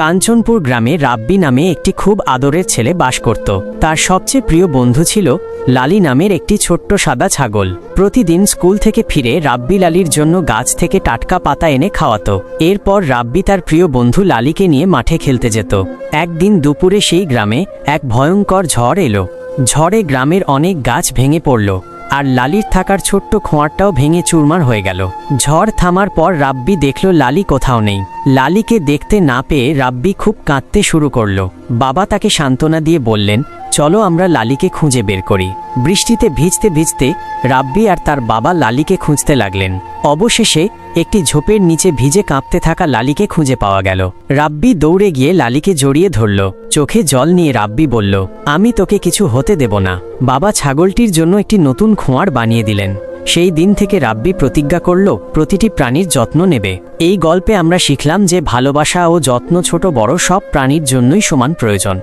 কাঞ্চনপুর গ্রামে রাব্বি নামে একটি খুব আদরের ছেলে বাস করত। তার সবচেয়ে প্রিয় বন্ধু ছিল লালি নামের একটি ছোট্ট সাদা ছাগল। প্রতিদিন স্কুল থেকে ফিরে রাব্বি লালির জন্য গাছ থেকে টাটকা পাতা এনে খাওয়াতো। এরপর রাব্বি তার প্রিয় বন্ধু লালিকে নিয়ে মাঠে খেলতে যেত। একদিন দুপুরে সেই গ্রামে এক ভয়ঙ্কর ঝড় এলো। ঝড়ে গ্রামের অনেক গাছ ভেঙে পড়ল। আর লালির থাকার ছোট্ট খোঁয়ারটাও ভেঙে চুরমার হয়ে গেল। ঝড় থামার পর রাব্বি দেখল লালি কোথাও নেই। লালিকে দেখতে না পেয়ে রাব্বি খুব কাঁদতে শুরু করল। বাবা তাকে সান্ত্বনা দিয়ে বললেন চলো আমরা লালিকে খুঁজে বের করি। বৃষ্টিতে ভিজতে ভিজতে রাব্বি আর তার বাবা লালিকে খুঁজতে লাগলেন। অবশেষে একটি ঝোপের নিচে ভিজে কাঁপতে থাকা লালিকে খুঁজে পাওয়া গেল। রাব্বি দৌড়ে গিয়ে লালিকে জড়িয়ে ধরল। চোখে জল নিয়ে রাব্বি বলল, আমি তোকে কিছু হতে দেব না। বাবা ছাগলটির জন্য একটি নতুন খোঁয়ার বানিয়ে দিলেন। সেই দিন থেকে রাব্বি প্রতিজ্ঞা করল, প্রতিটি প্রাণীর যত্ন নেবে। এই গল্পে আমরা শিখলাম যে ভালোবাসা ও যত্ন ছোট বড় সব প্রাণীর জন্যই সমান প্রয়োজন।